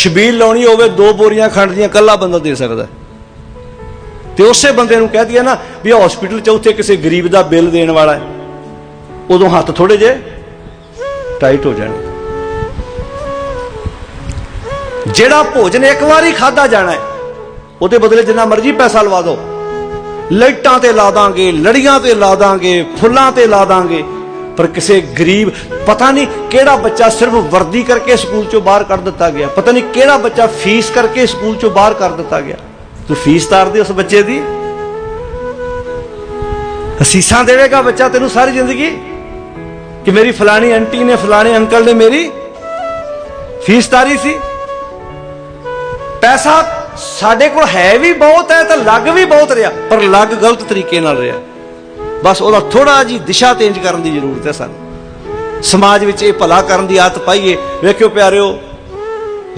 ਸ਼ਬੀਲ ਲਾਉਣੀ ਹੋਵੇ, ਦੋ ਬੋਰੀਆਂ ਖੰਡ ਦੀਆਂ ਕੱਲਾ ਬੰਦਾ ਦੇ ਸਕਦਾ ਹੈ। ਤੇ ਉਸੇ ਬੰਦੇ ਨੂੰ ਕਹਿ ਦਈਏ ਨਾ ਵੀ ਹਸਪੀਟਲ 'ਚ ਉੱਥੇ ਕਿਸੇ ਗਰੀਬ ਦਾ ਬਿੱਲ ਦੇਣ ਵਾਲਾ ਹੈ। ਉਦੋਂ ਹੱਥ ਥੋੜੇ ਜੇ ਟਾਈਟ ਹੋ ਜਾਣ। ਜਿਹੜਾ ਭੋਜਨ ਇੱਕ ਵਾਰੀ ਖਾਦਾ ਜਾਣਾ ਹੈ, ਉਹਦੇ ਬਦਲੇ ਜਿੰਨਾ ਮਰਜ਼ੀ ਪੈਸਾ ਲਵਾ ਦਿਓ। ਲਾਈਟਾਂ ਤੇ ਲਾ ਦਾਂਗੇ, ਲੜੀਆਂ ਤੇ ਲਾ ਦਾਂਗੇ, ਫੁੱਲਾਂ ਤੇ ਲਾ ਦਾਂਗੇ। ਪਰ ਕਿਸੇ ਗਰੀਬ, ਪਤਾ ਨਹੀਂ ਕਿਹੜਾ ਬੱਚਾ ਸਿਰਫ ਵਰਦੀ ਕਰਕੇ ਸਕੂਲ ਚੋਂ ਬਾਹਰ ਕੱਢ ਦਿੱਤਾ ਗਿਆ। ਪਤਾ ਨਹੀਂ ਕਿਹੜਾ ਬੱਚਾ ਫੀਸ ਕਰਕੇ ਸਕੂਲ ਚੋਂ ਬਾਹਰ ਕਰ ਦਿੱਤਾ ਗਿਆ। ਤੂੰ ਫੀਸ ਤਾਰਦੇ ਉਸ ਬੱਚੇ ਦੀ। ਅਸੀਸਾਂ ਦੇਵੇਗਾ ਬੱਚਾ ਤੈਨੂੰ ਸਾਰੀ ਜ਼ਿੰਦਗੀ? ਕਿ ਮੇਰੀ ਫਲਾਣੀ ਆਂਟੀ ਨੇ, ਫਲਾਣੇ ਅੰਕਲ ਨੇ ਮੇਰੀ ਫੀਸ ਤਾਰੀ ਸੀ। ਪੈਸਾ ਸਾਡੇ ਕੋਲ ਹੈ ਵੀ ਬਹੁਤ ਹੈ, ਤਾਂ ਲੱਗ ਵੀ ਬਹੁਤ ਰਿਹਾ, ਪਰ ਲੱਗ ਗਲਤ ਤਰੀਕੇ ਨਾਲ ਰਿਹਾ। ਬਸ ਉਹਦਾ ਥੋੜਾ ਜੀ ਦਿਸ਼ਾ ਚੇਂਜ ਕਰਨ ਦੀ ਜ਼ਰੂਰਤ ਹੈ ਸਾਨੂੰ। ਸਮਾਜ ਵਿੱਚ ਇਹ ਭਲਾ ਕਰਨ ਦੀ ਆਦਤ ਪਾਈਏ। ਵੇਖਿਓ ਪਿਆਰਿਓ,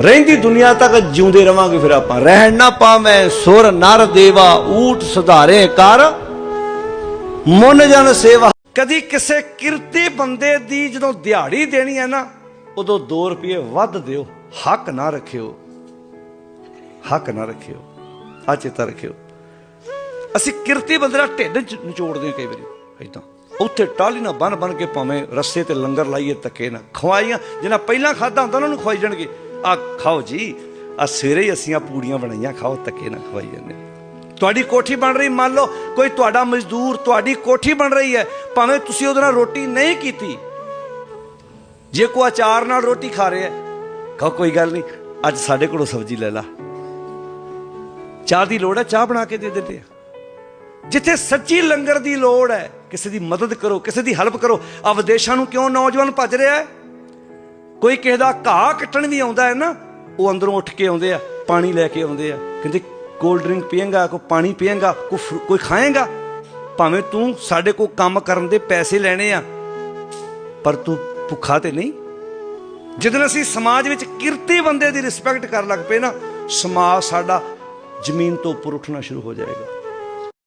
ਰਹਿੰਦੀ ਦੁਨੀਆ ਤੱਕ ਜਿਉਂਦੇ ਰਵਾਂਗੇ ਫਿਰ ਆਪਾਂ। ਰਹਿਣ ਨਾ ਪਾਵੇਂ, ਸੁਰ ਨਰ ਦੇਵਾ ਊਟ ਸੁਧਾਰੇ ਕਰ। ਮਨ ਜਨ ਸੇਵਾ। ਕਦੀ ਕਿਸੇ ਕਿਰਤੀ ਬੰਦੇ ਦੀ ਜਦੋਂ ਦਿਹਾੜੀ ਦੇਣੀ ਹੈ ਨਾ, ਉਦੋਂ 2 ਰੁਪਏ ਵੱਧ ਦਿਓ। ਹੱਕ ਨਾ ਰੱਖਿਓ। ਹੱਕ ਨਾ ਰੱਖਿਓ। ਆ ਚੇਤਾ ਰੱਖਿਓ। ਅਸੀਂ ਕਿਰਤੀ ਬੰਦੇ ਦਾ ਢਿੱਡ ਚ ਨਿਚੋੜਦੇ ਹਾਂ ਕਈ ਵਾਰੀ ਇਦਾਂ ਉੱਥੇ ਟਾਲੀ ਨਾ ਬਨ ਬਨ ਕੇ ਭਾਵੇਂ ਰਸਤੇ ਤੇ ਲੰਗਰ ਲਾਈਏ, ਤੱਕੇ ਨਾ ਖਵਾਈਆਂ ਜਿਹਨਾਂ ਪਹਿਲਾਂ ਖਾਦਾ ਹੁੰਦਾ ਉਹਨਾਂ ਨੂੰ ਖਵਾਈ ਜਾਣਗੇ। ਆ ਖਾਓ ਜੀ ਆ ਸਵੇਰੇ ਹੀ ਅਸੀਂ ਆ ਪੂੜੀਆਂ ਬਣਾਈਆਂ, ਖਾਓ, ਤੱਕੇ ਨਾ ਖਵਾਈ ਜਾਂਦੇ। ਤੁਹਾਡੀ ਕੋਠੀ ਬਣ ਰਹੀ, ਮੰਨ ਲਓ, ਕੋਈ ਤੁਹਾਡਾ ਮਜ਼ਦੂਰ, ਤੁਹਾਡੀ ਕੋਠੀ ਬਣ ਰਹੀ ਹੈ, ਭਾਵੇਂ ਤੁਸੀਂ ਉਹਦੇ ਨਾਲ ਰੋਟੀ ਨਹੀਂ ਕੀਤੀ। ਜੇ ਕੋ ਅਚਾਰ ਨਾਲ ਰੋਟੀ ਖਾ ਰਿਹਾ ਹੈ, ਕਹੋ ਕੋਈ ਗੱਲ ਨਹੀਂ, ਅੱਜ ਸਾਡੇ ਕੋਲੋਂ ਸਬਜ਼ੀ ਲੈ ਲਾ। ਚਾਹ ਦੀ ਲੋੜ ਹੈ, ਚਾਹ ਬਣਾ ਕੇ ਦੇ ਦਿੰਦੇ ਆ। ਜਿੱਥੇ ਸੱਚੀ ਲੰਗਰ ਦੀ ਲੋੜ ਹੈ, ਕਿਸੇ ਦੀ ਮਦਦ ਕਰੋ, ਕਿਸੇ ਦੀ ਹੈਲਪ ਕਰੋ ਆ ਵਿਦੇਸ਼ਾਂ ਨੂੰ ਕਿਉਂ ਨੌਜਵਾਨ ਭੱਜ ਰਿਹਾ ਹੈ? ਕੋਈ ਕਿਸੇ ਦਾ ਘਾਹ ਕੱਟਣ ਵੀ ਆਉਂਦਾ ਹੈ ਨਾ, ਉਹ ਅੰਦਰੋਂ ਉੱਠ ਕੇ ਆਉਂਦੇ ਆ, ਪਾਣੀ ਲੈ ਕੇ ਆਉਂਦੇ ਆ। ਕਹਿੰਦੇ ਕੋਲਡ ਡਰਿੰਕ ਪੀਏਗਾ, ਕੋਈ ਪਾਣੀ ਪੀਏਗਾ, ਕੋਈ ਕੋਈ ਖਾਏਗਾ? ਭਾਵੇਂ ਤੂੰ ਸਾਡੇ ਕੋਲ ਕੰਮ ਕਰਨ ਦੇ ਪੈਸੇ ਲੈਣੇ ਆ, ਪਰ ਤੂੰ ਭੁੱਖਾ ਤੇ ਨਹੀਂ? ਜਦੋਂ ਅਸੀਂ ਸਮਾਜ ਵਿੱਚ ਕਿਰਤੀ ਬੰਦੇ ਦੀ ਰਿਸਪੈਕਟ ਕਰਨ ਲੱਗ ਪਏ ਨਾ, ਸਮਾਜ ਸਾਡਾ ਜ਼ਮੀਨ ਤੋਂ ਉੱਪਰ ਉੱਠਣਾ ਸ਼ੁਰੂ ਹੋ ਜਾਏਗਾ।